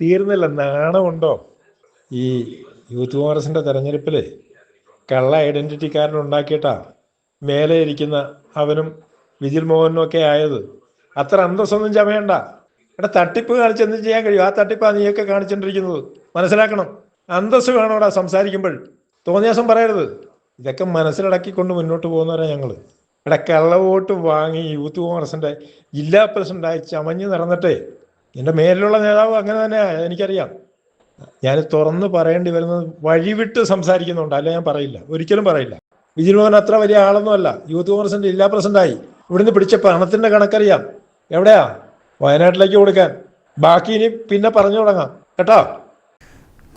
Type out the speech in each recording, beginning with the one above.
തീർന്നില്ല. നാണമുണ്ടോ? ഈ യൂത്ത് കോൺഗ്രസിന്റെ തെരഞ്ഞെടുപ്പിൽ കള്ള ഐഡന്റിറ്റിക്കാരൻ ഉണ്ടാക്കിയിട്ടാ മേലെ ഇരിക്കുന്ന അവനും വിജിൽ മോഹനും ഒക്കെ ആയത്. അത്ര അന്തസ്സൊന്നും ചമയണ്ട. എടാ തട്ടിപ്പ് കാണിച്ച് എന്ത് ചെയ്യാൻ കഴിയും? ആ തട്ടിപ്പാ നീയൊക്കെ കാണിച്ചോണ്ടിരിക്കുന്നത്. മനസ്സിലാക്കണം. അന്തസ് വേണം വേണോടാ സംസാരിക്കുമ്പോൾ. തോന്നിയാസം പറയരുത്. ഇതൊക്കെ മനസ്സിലടക്കിക്കൊണ്ട് മുന്നോട്ട് പോകുന്നവരാണ് ഞങ്ങൾ എടാ കള്ള വോട്ട് വാങ്ങി യൂത്ത് കോൺഗ്രസിന്റെ ജില്ലാ പ്രസിഡന്റായി ചമഞ്ഞ് നടന്നിട്ടേ എന്റെ മേലിലുള്ള നേതാവ് അങ്ങനെ തന്നെ എനിക്കറിയാം. ഞാൻ തുറന്ന് പറയേണ്ടി വരുന്നത് വഴിവിട്ട് സംസാരിക്കുന്നുണ്ട് അല്ല ഞാൻ പറയില്ല ഒരിക്കലും പറയില്ല. വിജിൽ മോഹൻ അത്ര വലിയ ആളൊന്നും അല്ല യൂത്ത് കോൺഗ്രസിന്റെ ജില്ലാ പ്രസിഡന്റായി. ഇവിടുന്ന് പിടിച്ച പണത്തിന്റെ കണക്കറിയാം. എവിടെയാ? വയനാട്ടിലേക്ക് കൊടുക്കാൻ. ബാക്കി ഇനി പിന്നെ പറഞ്ഞു തുടങ്ങാം. കേട്ടോ?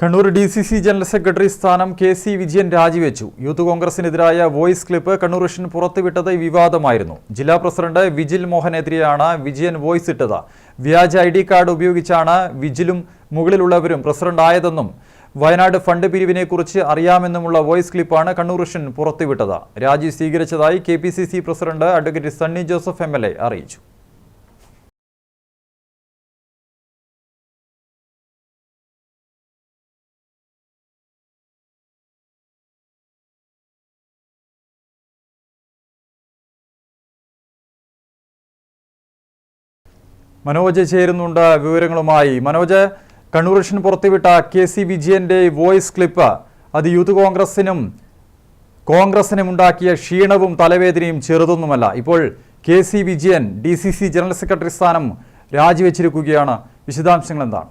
Kannur D C C general secretary സ്ഥാനം കെ സി വിജയൻ രാജിവെച്ചു. യൂത്ത് കോൺഗ്രസിനെതിരായ വോയിസ് ക്ലിപ്പ് കണ്ണൂർ വിഷൻ പുറത്തുവിട്ടത് വിവാദമായിരുന്നു. ജില്ലാ പ്രസിഡന്റ് വിജിൽ മോഹനെതിരെയാണ് വിജയൻ വോയിസ് ഇട്ടത്. വ്യാജ ഐ ഡി കാർഡ് ഉപയോഗിച്ചാണ് വിജിലും മുകളിലുള്ളവരും പ്രസിഡന്റ് ആയതെന്നും വയനാട് ഫണ്ട് പിരിവിനെക്കുറിച്ച് അറിയാമെന്നുമുള്ള വോയിസ് ക്ലിപ്പാണ് കണ്ണൂർ വിഷൻ പുറത്തുവിട്ടത്. രാജി സ്വീകരിച്ചതായി K P C C president advocate Sunny Joseph M L A അറിയിച്ചു. മനോജ് ചേരുന്നുണ്ട് വിവരങ്ങളുമായി. മനോജ് കണ്ണൂർഷൻ പുറത്തുവിട്ട കെ സി വിജയന്റെ വോയിസ് ക്ലിപ്പ്. അത് യൂത്ത് കോൺഗ്രസിനും കോൺഗ്രസിനും ഉണ്ടാക്കിയ ക്ഷീണവും തലവേദനയും ചെറുതൊന്നുമല്ല. ഇപ്പോൾ K C Vijayan D C C general secretary സ്ഥാനം രാജിവെച്ചിരിക്കുകയാണ്. വിശദാംശങ്ങൾ എന്താണ്?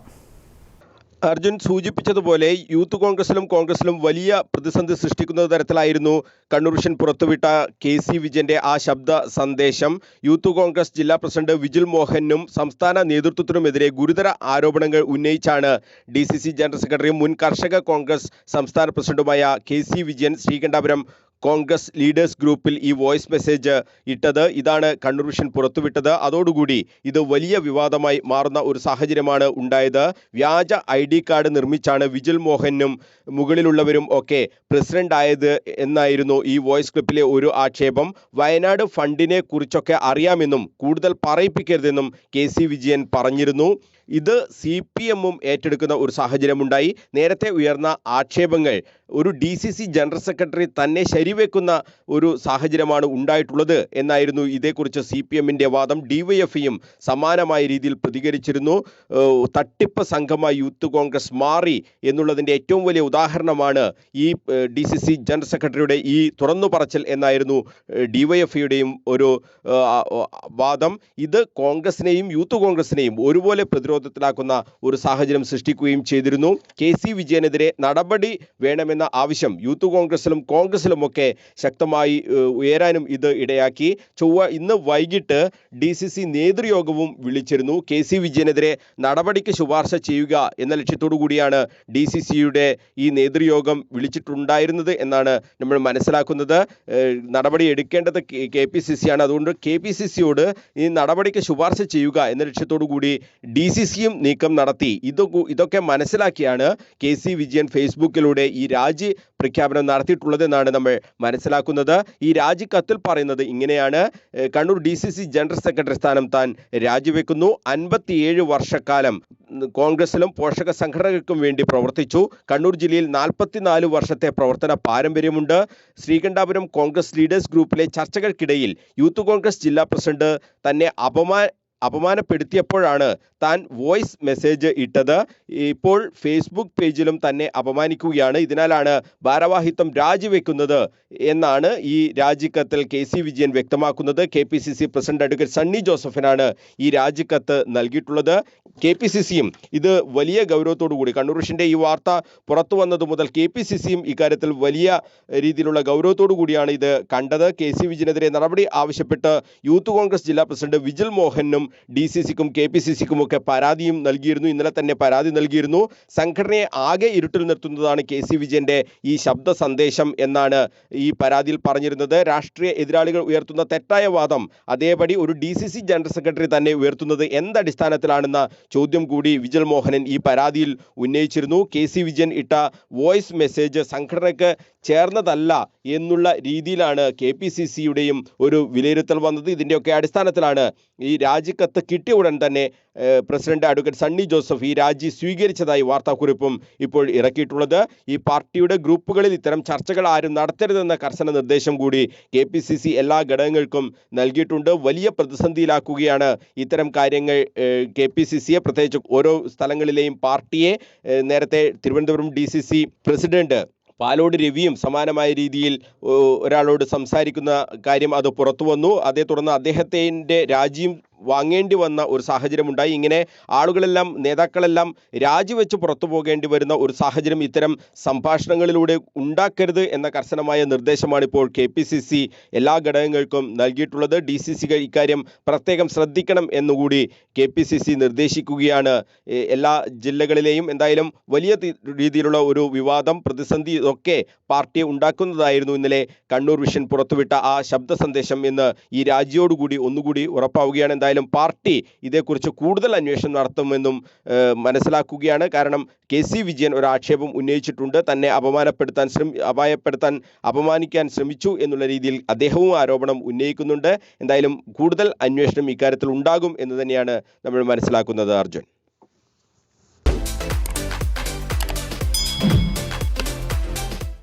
അർജുൻ സൂചിപ്പിച്ചതുപോലെ യൂത്ത് കോൺഗ്രസിലും കോൺഗ്രസിലും വലിയ പ്രതിസന്ധി സൃഷ്ടിക്കുന്ന തരത്തിലായിരുന്നു കണ്ണൂർ വിഷൻ പുറത്തുവിട്ട കെ സി വിജയന്റെ ആ ശബ്ദ സന്ദേശം. യൂത്ത് കോൺഗ്രസ് ജില്ലാ പ്രസിഡന്റ് വിജിൽ മോഹനും സംസ്ഥാന നേതൃത്വത്തിനുമെതിരെ ഗുരുതര ആരോപണങ്ങൾ ഉന്നയിച്ചാണ്. ഡി ജനറൽ സെക്രട്ടറിയും മുൻ കർഷക കോൺഗ്രസ് സംസ്ഥാന പ്രസിഡന്റുമായ K C Vijayan Sreekandapuram Congress leaders ഗ്രൂപ്പിൽ ഈ വോയിസ് മെസ്സേജ് ഇട്ടത് ഇതാണ് കണ്ണൂർ വിഷൻ പുറത്തുവിട്ടത്. അതോടുകൂടി ഇത് വലിയ വിവാദമായി മാറുന്ന ഒരു സാഹചര്യമാണ് ഉണ്ടായത്. വ്യാജ ഐ ഡി കാർഡ് നിർമ്മിച്ചാണ് വിജിൽ മോഹനും മുകളിലുള്ളവരും ഒക്കെ പ്രസിഡന്റ് ആയത് എന്നായിരുന്നു ഈ വോയിസ് ക്ലിപ്പിലെ ഒരു ആക്ഷേപം. വയനാട് ഫണ്ടിനെ കുറിച്ചൊക്കെ അറിയാമെന്നും കൂടുതൽ പറയിപ്പിക്കരുതെന്നും കെ സി വിജയൻ പറഞ്ഞിരുന്നു. ഇത് സി പി എമ്മും ഏറ്റെടുക്കുന്ന ഒരു സാഹചര്യമുണ്ടായി. നേരത്തെ ഉയർന്ന ആക്ഷേപങ്ങൾ ഒരു D C C general secretary തന്നെ ശരിവെക്കുന്ന ഒരു സാഹചര്യമാണ് ഉണ്ടായിട്ടുള്ളത് എന്നായിരുന്നു ഇതേക്കുറിച്ച് സി പി എമ്മിന്റെ വാദം. ഡിവൈഎഫ്ഐയും സമാനമായ രീതിയിൽ പ്രതികരിച്ചിരുന്നു. തട്ടിപ്പ് സംഘമായി യൂത്ത് കോൺഗ്രസ് മാറി എന്നുള്ളതിന്റെ ഏറ്റവും വലിയ ഉദാഹരണമാണ് ഈ ഡി സി സി ജനറൽ സെക്രട്ടറിയുടെ ഈ തുറന്നു പറച്ചൽ എന്നായിരുന്നു ഡിവൈഎഫ്ഐയുടെയും ഒരു വാദം. ഇത് കോൺഗ്രസിനെയും യൂത്ത് കോൺഗ്രസിനെയും ഒരുപോലെ പ്രതിരോധത്തിലാക്കുന്ന ഒരു സാഹചര്യം സൃഷ്ടിക്കുകയും ചെയ്തിരുന്നു. കെ സി വിജയനെതിരെ നടപടി വേണമെന്ന ആവശ്യം യൂത്ത് കോൺഗ്രസിലും കോൺഗ്രസിലുമൊക്കെ ശക്തമായി ഉയരാനും ഇത് ഇടയാക്കി. ചൊവ്വ ഇന്ന് വൈകിട്ട് ഡി സി സി നേതൃയോഗവും വിളിച്ചിരുന്നു. കെ സി വിജയനെതിരെ നടപടിക്ക് ശുപാർശ ചെയ്യുക എന്ന ലക്ഷ്യത്തോടു കൂടിയാണ് ഡി സി സിയുടെ ഈ നേതൃയോഗം വിളിച്ചിട്ടുണ്ടായിരുന്നത് എന്നാണ് നമ്മൾ മനസ്സിലാക്കുന്നത്. നടപടി എടുക്കേണ്ടത് കെ പി സി സി ആണ്. അതുകൊണ്ട് കെ പി സി സിയോട് ഈ നടപടിക്ക് ശുപാർശ ചെയ്യുക എന്ന ലക്ഷ്യത്തോടു കൂടി ഡി സി സിയും നീക്കം നടത്തി. ഇത് ഇതൊക്കെ മനസ്സിലാക്കിയാണ് കെ സി വിജയൻ ഫേസ്ബുക്കിലൂടെ ഈ രാജി പ്രഖ്യാപനം നടത്തിയിട്ടുള്ളതെന്നാണ് നമ്മൾ മനസ്സിലാക്കുന്നത്. ഈ രാജി കത്തിൽ പറയുന്നത് ഇങ്ങനെയാണ്. Kannur D C C general secretary സ്ഥാനം താൻ രാജിവെക്കുന്നു. അൻപത്തിയേഴ് വർഷക്കാലം കോൺഗ്രസിലും പോഷക സംഘടനകൾക്കും വേണ്ടി പ്രവർത്തിച്ചു. കണ്ണൂർ ജില്ലയിൽ നാൽപ്പത്തിനാല് വർഷത്തെ പ്രവർത്തന പാരമ്പര്യമുണ്ട്. ശ്രീകണ്ഠാപുരം കോൺഗ്രസ് ലീഡേഴ്സ് ഗ്രൂപ്പിലെ ചർച്ചകൾക്കിടയിൽ യൂത്ത് കോൺഗ്രസ് ജില്ലാ പ്രസിഡന്റ് തന്നെ അപമാ അപമാനപ്പെടുത്തിയപ്പോഴാണ് താൻ വോയിസ് മെസ്സേജ് ഇട്ടത്. ഇപ്പോൾ ഫേസ്ബുക്ക് പേജിലും തന്നെ അപമാനിക്കുകയാണ്. ഇതിനാലാണ് ഭാരവാഹിത്വം രാജിവെക്കുന്നത് എന്നാണ് ഈ രാജിക്കത്തിൽ കെ സി വിജയൻ വ്യക്തമാക്കുന്നത്. K P C C president advocate Sunny ജോസഫിനാണ് ഈ രാജിക്കത്ത് നൽകിയിട്ടുള്ളത്. കെ പി സി സിയും ഇത് വലിയ ഗൗരവത്തോടു കൂടി കണ്ണൂർ വിഷന്റെ ഈ വാർത്ത പുറത്തു വന്നത് മുതൽ കെ പി സി സിയും ഇക്കാര്യത്തിൽ വലിയ രീതിയിലുള്ള ഗൗരവത്തോടു കൂടിയാണ് ഇത് കണ്ടത്. കെ സി വിജയനെതിരെ നടപടി ആവശ്യപ്പെട്ട് യൂത്ത് കോൺഗ്രസ് ജില്ലാ പ്രസിഡന്റ് വിജിൽ മോഹനും ഡി സി സിക്കും കെ പി സി സിക്കും ഒക്കെ പരാതിയും നൽകിയിരുന്നു. ഇന്നലെ തന്നെ പരാതി നൽകിയിരുന്നു. സംഘടനയെ ആകെ ഇരുട്ടിൽ നിർത്തുന്നതാണ് കെ സി വിജയന്റെ ഈ ശബ്ദ സന്ദേശം എന്നാണ് ഈ പരാതിയിൽ പറഞ്ഞിരുന്നത്. രാഷ്ട്രീയ എതിരാളികൾ ഉയർത്തുന്ന തെറ്റായ വാദം അതേപടി ഒരു D C C general secretary തന്നെ ഉയർത്തുന്നത് എന്തടിസ്ഥാനത്തിലാണെന്ന ചോദ്യം കൂടി വിജൽ മോഹനൻ ഈ പരാതിയിൽ ഉന്നയിച്ചിരുന്നു. കെ സി വിജയൻ ഇട്ട വോയിസ് മെസ്സേജ് സംഘടനയ്ക്ക് ചേർന്നതല്ല എന്നുള്ള രീതിയിലാണ് കെ പി സി സിയുടെയും ഒരു വിലയിരുത്തൽ വന്നത്. ഇതിന്റെയൊക്കെ അടിസ്ഥാനത്തിലാണ് ഈ രാജിക്കത്ത് കിട്ടിയ ഉടൻ തന്നെ പ്രസിഡന്റ് അഡ്വക്കേറ്റ് സണ്ണി ജോസഫ് ഈ രാജി സ്വീകരിച്ചതായി വാർത്താക്കുറിപ്പും ഇപ്പോൾ ഇറക്കിയിട്ടുള്ളത്. ഈ പാർട്ടിയുടെ ഗ്രൂപ്പുകളിൽ ഇത്തരം ചർച്ചകൾ ആരും നടത്തരുതെന്ന കർശന നിർദ്ദേശം കൂടി കെ പി സി സി എല്ലാ ഘടകങ്ങൾക്കും നൽകിയിട്ടുണ്ട്. വലിയ പ്രതിസന്ധിയിലാക്കുകയാണ് ഇത്തരം കാര്യങ്ങൾ കെ പി സി സിയെ. പ്രത്യേകിച്ച് ഓരോ സ്ഥലങ്ങളിലെയും പാർട്ടിയെ നേരത്തെ Thiruvananthapuram D C C president Palode രവിയും സമാനമായ രീതിയിൽ ഒരാളോട് സംസാരിക്കുന്ന കാര്യം അത് പുറത്തു വന്നു. അതേ തുടർന്ന് അദ്ദേഹത്തിന്റെ രാജിയും വാങ്ങേണ്ടി വന്ന ഒരു സാഹചര്യമുണ്ടായി. ഇങ്ങനെ ആളുകളെല്ലാം നേതാക്കളെല്ലാം രാജിവെച്ച് പുറത്തു പോകേണ്ടി വരുന്ന ഒരു സാഹചര്യം ഇത്തരം സംഭാഷണങ്ങളിലൂടെ ഉണ്ടാക്കരുത് എന്ന കർശനമായ നിർദ്ദേശമാണ് ഇപ്പോൾ കെ എല്ലാ ഘടകങ്ങൾക്കും നൽകിയിട്ടുള്ളത്. ഡി സി സി ഇക്കാര്യം പ്രത്യേകം ശ്രദ്ധിക്കണം എന്നുകൂടി കെ പി സി സി നിർദ്ദേശിക്കുകയാണ്. എല്ലാ ജില്ലകളിലെയും എന്തായാലും വലിയ രീതിയിലുള്ള ഒരു വിവാദം പ്രതിസന്ധി ഇതൊക്കെ പാർട്ടി ഉണ്ടാക്കുന്നതായിരുന്നു ഇന്നലെ കണ്ണൂർ വിഷൻ പുറത്തുവിട്ട ആ ശബ്ദ സന്ദേശം ഇന്ന് ഈ രാജിയോടുകൂടി ഒന്നുകൂടി ഉറപ്പാവുകയാണ്. എന്തായാലും പാർട്ടി ഇതേക്കുറിച്ച് കൂടുതൽ അന്വേഷണം നടത്തുമെന്നും മനസ്സിലാക്കുകയാണ്. കാരണം കെ സി വിജയൻ ഒരു ആക്ഷേപം ഉന്നയിച്ചിട്ടുണ്ട്. തന്നെ അപമാനപ്പെടുത്താൻ ശ്രമി അപായപ്പെടുത്താൻ അപമാനിക്കാൻ ശ്രമിച്ചു എന്നുള്ള രീതിയിൽ അദ്ദേഹവും ആരോപണം ഉന്നയിക്കുന്നുണ്ട്. എന്തായാലും കൂടുതൽ അന്വേഷണം ഇക്കാര്യത്തിൽ ഉണ്ടാകും എന്ന് തന്നെയാണ് നമ്മൾ മനസ്സിലാക്കുന്നത് അർജുൻ.